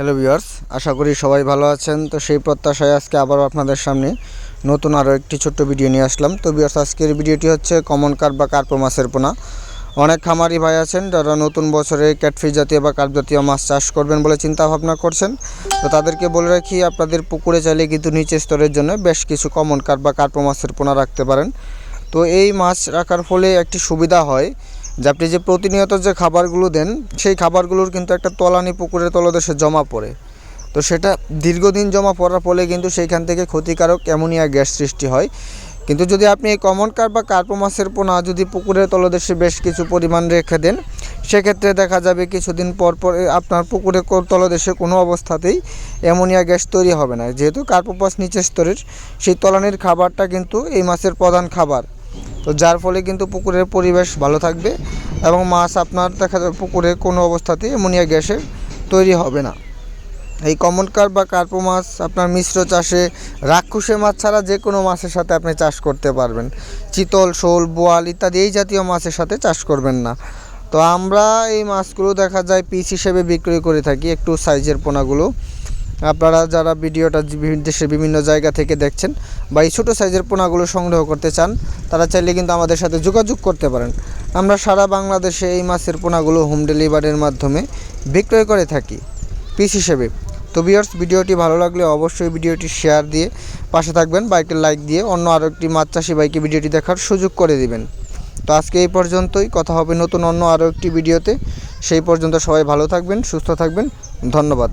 Hello viewers আশা করি সবাই ভালো আছেন। তো সেই প্রত্যাশায় আজকে আবারও আপনাদের সামনে নতুন আরও একটি ছোট্ট ভিডিও নিয়ে আসলাম। তো ভিউয়ার্স আজকের ভিডিওটি হচ্ছে কমন কার্প বা কার্প মাছের পোনা। অনেক খামারি ভাই আছেন যারা নতুন বছরে ক্যাটফিস জাতীয় বা কার্প জাতীয় মাছ চাষ করবেন বলে চিন্তা ভাবনা করছেন। তো তাদেরকে বলে রাখি, আপনাদের পুকুরে চাইলে কিন্তু নিচে স্তরের জন্য বেশ কিছু কমন কার্প বা কার্প মাছের পোনা রাখতে পারেন। তো এই মাছ রাখার ফলে একটি সুবিধা হয় যে আপনি যে প্রতিনিয়ত যে খাবারগুলো দেন, সেই খাবারগুলোর কিন্তু একটা তলানি পুকুরের তলদেশে জমা পড়ে। তো সেটা দীর্ঘদিন জমা পড়ার ফলে কিন্তু সেইখান থেকে ক্ষতিকারক অ্যামোনিয়া গ্যাস সৃষ্টি হয়। কিন্তু যদি আপনি এই কমন কার্প বা কার্পো মাছের পোনা যদি পুকুরের তলদেশে বেশ কিছু পরিমাণ রেখে দেন, সেক্ষেত্রে দেখা যাবে কিছুদিন পর পর আপনার পুকুরের কো- তলদেশে কোনো অবস্থাতেই অ্যামোনিয়া গ্যাস তৈরি হবে না। যেহেতু কার্পোপাস নিচের স্তরের, সেই তলানির খাবারটা কিন্তু এই মাছের প্রধান খাবার। তো যার ফলে কিন্তু পুকুরের পরিবেশ ভালো থাকবে এবং মাছ আপনার দেখা যাবে পুকুরে কোনো অবস্থাতেই অ্যামোনিয়া গ্যাসের তৈরি হবে না। এই কমন কার্প বা কার্পো মাছ আপনার মিশ্র চাষে রাক্ষুসে মাছ ছাড়া যে কোনো মাছের সাথে আপনি চাষ করতে পারবেন। চিতল, শোল, বোয়াল ইত্যাদি এই জাতীয় মাছের সাথে চাষ করবেন না। তো আমরা এই মাছগুলো দেখা যায় পিস হিসেবে বিক্রি করে থাকি, একটু সাইজের পোনাগুলো। আপনারা যারা ভিডিওটা দেশের বিভিন্ন জায়গা থেকে দেখছেন বা এই ছোটো সাইজের পোনাগুলো সংগ্রহ করতে চান, তারা চাইলে কিন্তু আমাদের সাথে যোগাযোগ করতে পারেন। আমরা সারা বাংলাদেশে এই মাছের পোনাগুলো হোম ডেলিভারির মাধ্যমে বিক্রয় করে থাকি। পিস হিসেবে। তো ভিউয়ার্স, ভিডিওটি ভালো লাগলে অবশ্যই ভিডিওটি শেয়ার দিয়ে পাশে থাকবেন বাইকের লাইক দিয়ে অন্য আরও একটি মাছ চাষি বাইকে ভিডিওটি দেখার সুযোগ করে দিবেন। তো আজকে এই পর্যন্তই, কথা হবে নতুন অন্য আরও একটি ভিডিওতে। সেই পর্যন্ত সবাই ভালো থাকবেন, সুস্থ থাকবেন, ধন্যবাদ।